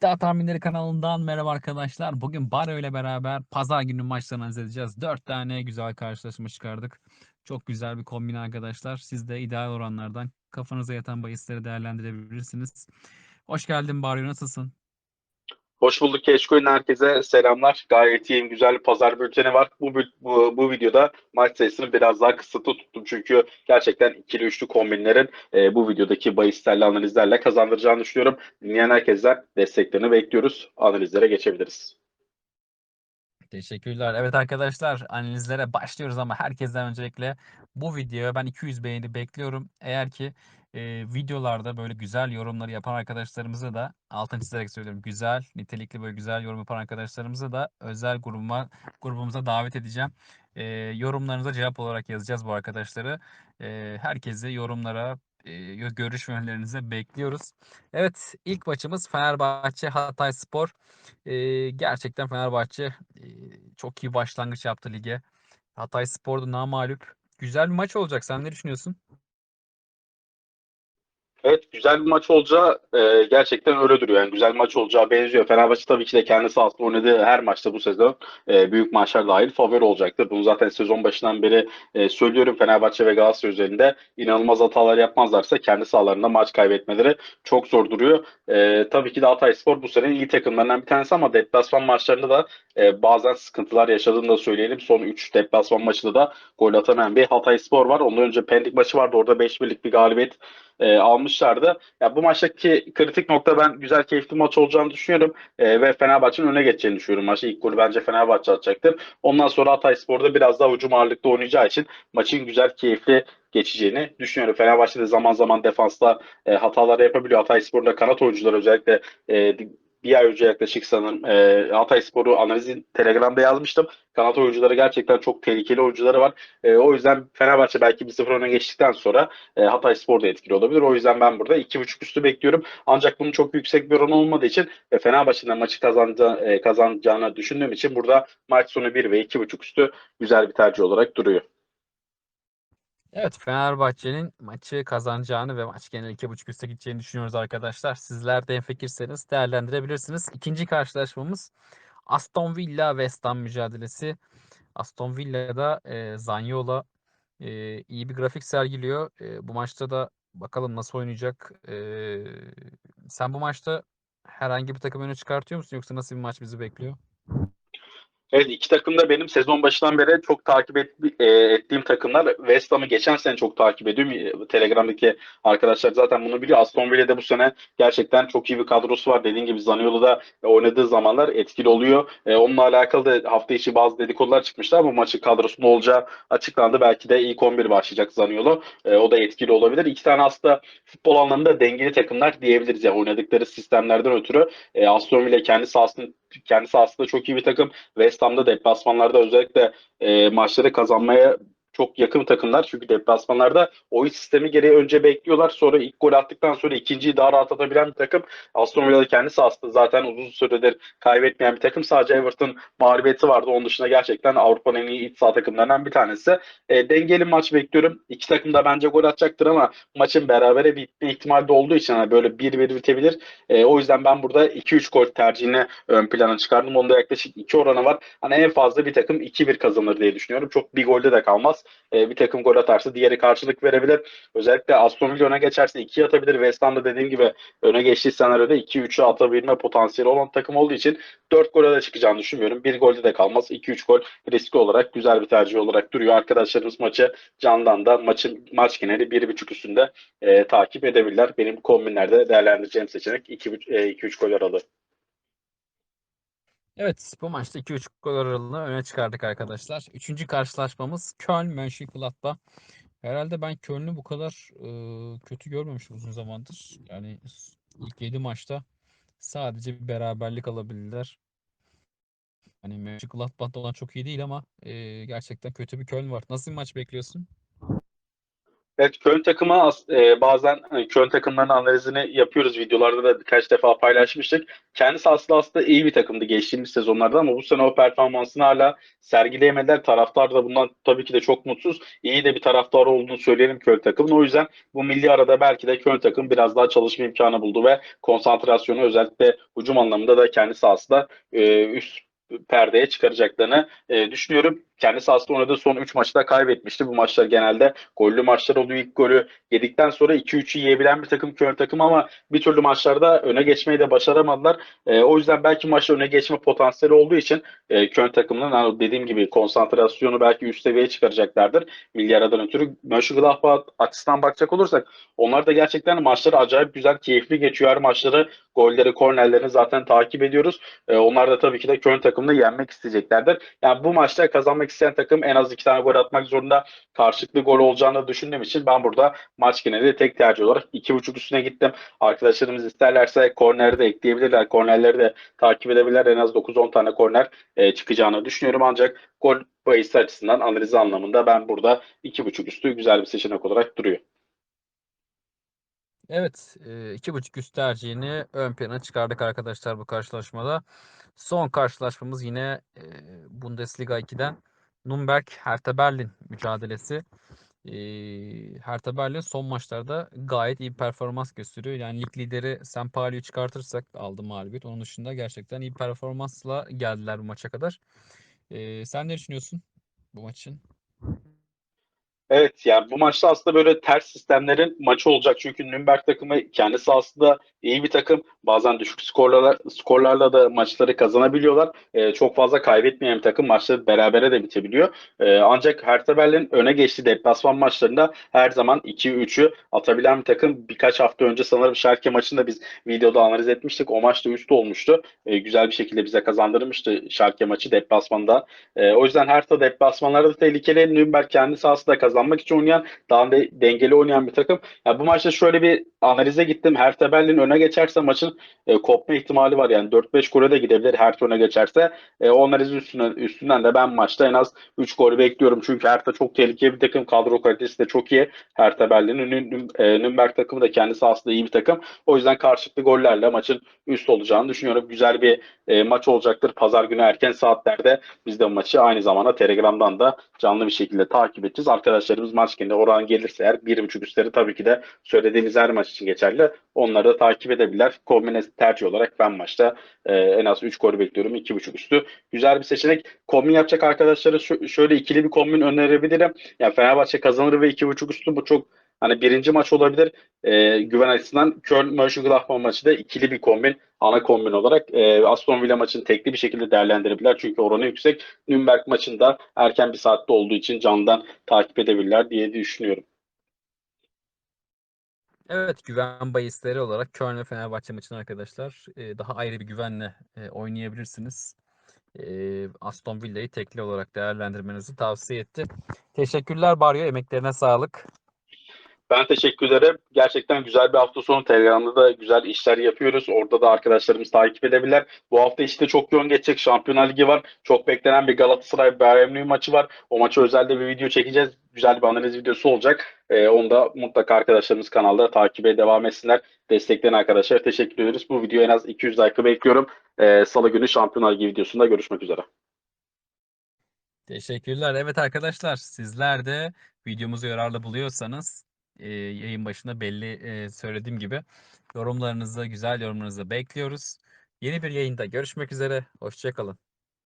İddia Tahminleri kanalından merhaba arkadaşlar. Bugün Baro ile beraber pazar günü maçlarını analiz edeceğiz. 4 tane güzel karşılaşma çıkardık. Çok güzel bir kombin arkadaşlar. Siz de ideal oranlardan kafanıza yatan bahisleri değerlendirebilirsiniz. Hoş geldin Baro nasılsın? Hoş bulduk Keşkoy'un herkese selamlar. Gayet iyi, güzel bir pazar bülteni var. Bu, bu, bu videoda maç sayısını biraz daha kısıtlı tuttum. Çünkü gerçekten ikili üçlü kombinlerin e, bu videodaki bahislerle analizlerle kazandıracağını düşünüyorum. Dinleyen herkesten desteklerini bekliyoruz. Analizlere geçebiliriz. Teşekkürler. Evet arkadaşlar analizlere başlıyoruz ama herkesten öncelikle bu videoya ben 200 beğeni bekliyorum. Eğer ki e, videolarda böyle güzel yorumları yapan arkadaşlarımıza da altını çizerek söylüyorum. Güzel, nitelikli böyle güzel yorum yapan arkadaşlarımıza da özel grubuma, grubumuza davet edeceğim. E, yorumlarınıza cevap olarak yazacağız bu arkadaşları. E, herkese yorumlara e, görüş ve önerilerinizi bekliyoruz. Evet ilk maçımız Fenerbahçe Hatay Spor. Ee, gerçekten Fenerbahçe e, çok iyi başlangıç yaptı lige. Hatay Spor'da namağlup. Güzel bir maç olacak. Sen ne düşünüyorsun? Evet güzel bir maç olacağı e, gerçekten öyle duruyor. Yani güzel bir maç olacağı benziyor. Fenerbahçe tabii ki de kendi sahasında oynadığı her maçta bu sezon e, büyük maçlar dahil favori olacaktır. Bunu zaten sezon başından beri e, söylüyorum. Fenerbahçe ve Galatasaray üzerinde inanılmaz hatalar yapmazlarsa kendi sahalarında maç kaybetmeleri çok zor duruyor. E, tabii ki de Hatayspor bu sene iyi takımlarından bir tanesi ama deplasman maçlarında da e, bazen sıkıntılar yaşadığını da söyleyelim. Son 3 deplasman maçında da gol atamayan bir Hatayspor var. Ondan önce Pendik maçı vardı. Orada 5-1'lik bir galibiyet e, almışlardı. Ya bu maçtaki kritik nokta ben güzel keyifli maç olacağını düşünüyorum. E, ve Fenerbahçe'nin öne geçeceğini düşünüyorum. Maçı ilk golü bence Fenerbahçe atacaktır. Ondan sonra Hatayspor'da biraz daha hücum ağırlıklı oynayacağı için maçın güzel keyifli geçeceğini düşünüyorum. Fenerbahçe'de zaman zaman defansta e, hatalar yapabiliyor. Hatayspor'da kanat oyuncuları özellikle e, bir ay önce yaklaşık sanırım e, Hatayspor'u analizi Telegram'da yazmıştım. Kanat oyuncuları gerçekten çok tehlikeli oyuncuları var. E, o yüzden Fenerbahçe belki 1-0 öne geçtikten sonra e, Hatayspor da etkili olabilir. O yüzden ben burada 2.5 üstü bekliyorum. Ancak bunun çok yüksek bir oran olmadığı için e, Fenerbahçe'nin maçı kazanacağı, e, kazanacağını düşündüğüm için burada maç sonu 1 ve 2.5 üstü güzel bir tercih olarak duruyor. Evet Fenerbahçe'nin maçı kazanacağını ve maç genel 2.5 üste gideceğini düşünüyoruz arkadaşlar. Sizler de enfikirseniz değerlendirebilirsiniz. İkinci karşılaşmamız Aston Villa West Ham mücadelesi. Aston Villa'da e, Zaniolo e, iyi bir grafik sergiliyor. E, bu maçta da bakalım nasıl oynayacak. E, sen bu maçta herhangi bir takım öne çıkartıyor musun yoksa nasıl bir maç bizi bekliyor? Evet iki takım da benim sezon başından beri çok takip et, e, ettiğim takımlar. West Ham'ı geçen sene çok takip ediyorum. E, Telegram'daki arkadaşlar zaten bunu biliyor. Aston Villa'da bu sene gerçekten çok iyi bir kadrosu var. Dediğim gibi Zaniolo'da oynadığı zamanlar etkili oluyor. E, onunla alakalı da hafta içi bazı dedikodular çıkmıştı ama maçın kadrosunda olacağı açıklandı. Belki de ilk 11 başlayacak Zaniolo. E, o da etkili olabilir. İki tane aslında futbol anlamında dengeli takımlar diyebiliriz. Yani oynadıkları sistemlerden ötürü e, Aston Villa kendi sahasında kendi sahasında çok iyi bir takım. West Ham'da deplasmanlarda özellikle e, maçları kazanmaya çok yakın takımlar. Çünkü deplasmanlarda oyun sistemi gereği önce bekliyorlar. Sonra ilk gol attıktan sonra ikinciyi daha rahat atabilen bir takım. Aston Villa'da kendi sahasında zaten uzun süredir kaybetmeyen bir takım. Sadece Everton mağlubiyeti vardı. Onun dışında gerçekten Avrupa'nın en iyi iç saha takımlarından bir tanesi. E, dengeli maç bekliyorum. İki takım da bence gol atacaktır ama maçın berabere bitme ihtimali de olduğu için hani böyle 1-1 bitebilir. E, o yüzden ben burada 2-3 gol tercihini ön plana çıkardım. Onda yaklaşık 2 oranı var. Hani en fazla bir takım 2-1 kazanır diye düşünüyorum. Çok bir golde de kalmaz. E, bir takım gol atarsa diğeri karşılık verebilir. Özellikle Aston Villa öne geçerse 2 atabilir. West Ham'da dediğim gibi öne geçtiği senaryoda 2-3'ü atabilme potansiyeli olan takım olduğu için 4 gole de çıkacağını düşünmüyorum. Bir golde de kalmaz. 2-3 gol riski olarak güzel bir tercih olarak duruyor. Arkadaşlarımız maçı candan da maçın maç geneli 1.5 üstünde e, takip edebilirler. Benim kombinlerde değerlendireceğim seçenek 2-3 gol aralığı. Evet bu maçta 2-3 gol aralığını öne çıkardık arkadaşlar. Üçüncü karşılaşmamız Köln Mönchengladbach. Herhalde ben Köln'ü bu kadar e, kötü görmemiştim uzun zamandır. Yani ilk 7 maçta sadece bir beraberlik alabildiler. Hani Mönchengladbach'ta olan çok iyi değil ama e, gerçekten kötü bir Köln var. Nasıl bir maç bekliyorsun? Evet, Köln takımı e, bazen hani, Köln takımlarının analizini yapıyoruz. Videolarda da birkaç defa paylaşmıştık. Kendisi aslında aslında iyi bir takımdı geçtiğimiz sezonlarda ama bu sene o performansını hala sergileyemediler. Taraftar da bundan tabii ki de çok mutsuz. İyi de bir taraftar olduğunu söyleyelim Köln takımın. O yüzden bu milli arada belki de Köln takım biraz daha çalışma imkanı buldu ve konsantrasyonu özellikle hücum anlamında da kendi sahasında e, üst perdeye çıkaracaklarını e, düşünüyorum. Kendi sahasında oynadığı son 3 maçta kaybetmişti. Bu maçlar genelde gollü maçlar oluyor. İlk golü yedikten sonra 2-3'ü yiyebilen bir takım Köln takım ama bir türlü maçlarda öne geçmeyi de başaramadılar. E, o yüzden belki maçta öne geçme potansiyeli olduğu için e, Köln takımının hani dediğim gibi konsantrasyonu belki üst seviyeye çıkaracaklardır. Milli aradan ötürü. Mönchengladbach açısından bakacak olursak onlar da gerçekten maçları acayip güzel, keyifli geçiyor. Her maçları, golleri, kornerlerini zaten takip ediyoruz. E, onlar da tabii ki de Köln takımını yenmek isteyeceklerdir. Yani bu maçta kazanmak isteyen takım en az iki tane gol atmak zorunda. Karşılıklı gol olacağını düşündüğüm için ben burada maç geneli tek tercih olarak iki buçuk üstüne gittim. Arkadaşlarımız isterlerse korneri de ekleyebilirler. Kornerleri de takip edebilirler. En az 9-10 tane korner e, çıkacağını düşünüyorum. Ancak gol bahisi açısından analizi anlamında ben burada iki buçuk üstü güzel bir seçenek olarak duruyor. Evet, e, iki buçuk üst tercihini ön plana çıkardık arkadaşlar bu karşılaşmada. Son karşılaşmamız yine e, Bundesliga 2'den Nürnberg Hertha Berlin mücadelesi. E, Hertha Berlin son maçlarda gayet iyi performans gösteriyor. Yani lig lideri St. Pauli'yi çıkartırsak aldı mağlubiyet. Onun dışında gerçekten iyi performansla geldiler bu maça kadar. E, sen ne düşünüyorsun bu maç için? Evet yani bu maçta aslında böyle ters sistemlerin maçı olacak. Çünkü Nürnberg takımı kendisi aslında iyi bir takım. Bazen düşük skorlarla, skorlarla da maçları kazanabiliyorlar. Ee, çok fazla kaybetmeyen bir takım. Maçları berabere de bitebiliyor. Ee, ancak Hertha Berlin öne geçti deplasman maçlarında her zaman 2-3'ü atabilen bir takım. Birkaç hafta önce sanırım Schalke maçında biz videoda analiz etmiştik. O maçta üstü olmuştu. Ee, güzel bir şekilde bize kazandırmıştı Schalke maçı deplasmanda. Ee, o yüzden Hertha deplasmanlarda tehlikeli. Nürnberg kendi sahasında kazanmak için oynayan, daha de, dengeli oynayan bir takım. Ya bu maçta şöyle bir analize gittim. Hertha Berlin öne geçerse maçın e, kopma ihtimali var. Yani 4-5 gole de gidebilir Hertha öne geçerse. E, o analiz üstünden, üstünden de ben maçta en az 3 gol bekliyorum. Çünkü Hertha çok tehlikeli bir takım. Kadro kalitesi de çok iyi. Hertha Berlin'in e, Nürnberg takımı da kendi sahasında iyi bir takım. O yüzden karşılıklı gollerle maçın üst olacağını düşünüyorum. Güzel bir e, maç olacaktır. Pazar günü erken saatlerde biz de maçı aynı zamanda Telegram'dan da canlı bir şekilde takip edeceğiz. Arkadaşlarımız maç genelinde oran gelirse eğer 1.5 üstleri tabii ki de söylediğimiz her maç için geçerli. Onları da takip edebilirler. Kombine tercih olarak ben maçta e, en az 3 gol bekliyorum. 2.5 üstü. Güzel bir seçenek. Kombin yapacak arkadaşlara şöyle ikili bir kombin önerebilirim. Yani Fenerbahçe kazanır ve 2.5 üstü bu çok hani birinci maç olabilir. E, güven açısından Köln Mönchengladbach maçı da ikili bir kombin ana kombin olarak e, Aston Villa maçını tekli bir şekilde değerlendirebilirler. Çünkü oranı yüksek. Nürnberg maçında erken bir saatte olduğu için candan takip edebilirler diye düşünüyorum. Evet güven bahisleri olarak Köln ve Fenerbahçe maçını arkadaşlar e, daha ayrı bir güvenle e, oynayabilirsiniz. E, Aston Villa'yı tekli olarak değerlendirmenizi tavsiye etti. Teşekkürler Baryo. Emeklerine sağlık. Ben teşekkür ederim. Gerçekten güzel bir hafta sonu. Telegram'da da güzel işler yapıyoruz. Orada da arkadaşlarımız takip edebilirler. Bu hafta işte çok yoğun geçecek. Şampiyonlar Ligi var. Çok beklenen bir Galatasaray Bayern maçı var. O maça özel de bir video çekeceğiz. Güzel bir analiz videosu olacak. Ee, onu da mutlaka arkadaşlarımız kanalda takibe devam etsinler. Destekleyen arkadaşlar teşekkür ederiz. Bu video en az 200 like bekliyorum. Ee, Salı günü Şampiyonlar Ligi videosunda görüşmek üzere. Teşekkürler. Evet arkadaşlar sizler de videomuzu yararlı buluyorsanız e, yayın başında belli e, söylediğim gibi yorumlarınızı, güzel yorumlarınızı bekliyoruz. Yeni bir yayında görüşmek üzere. Hoşçakalın.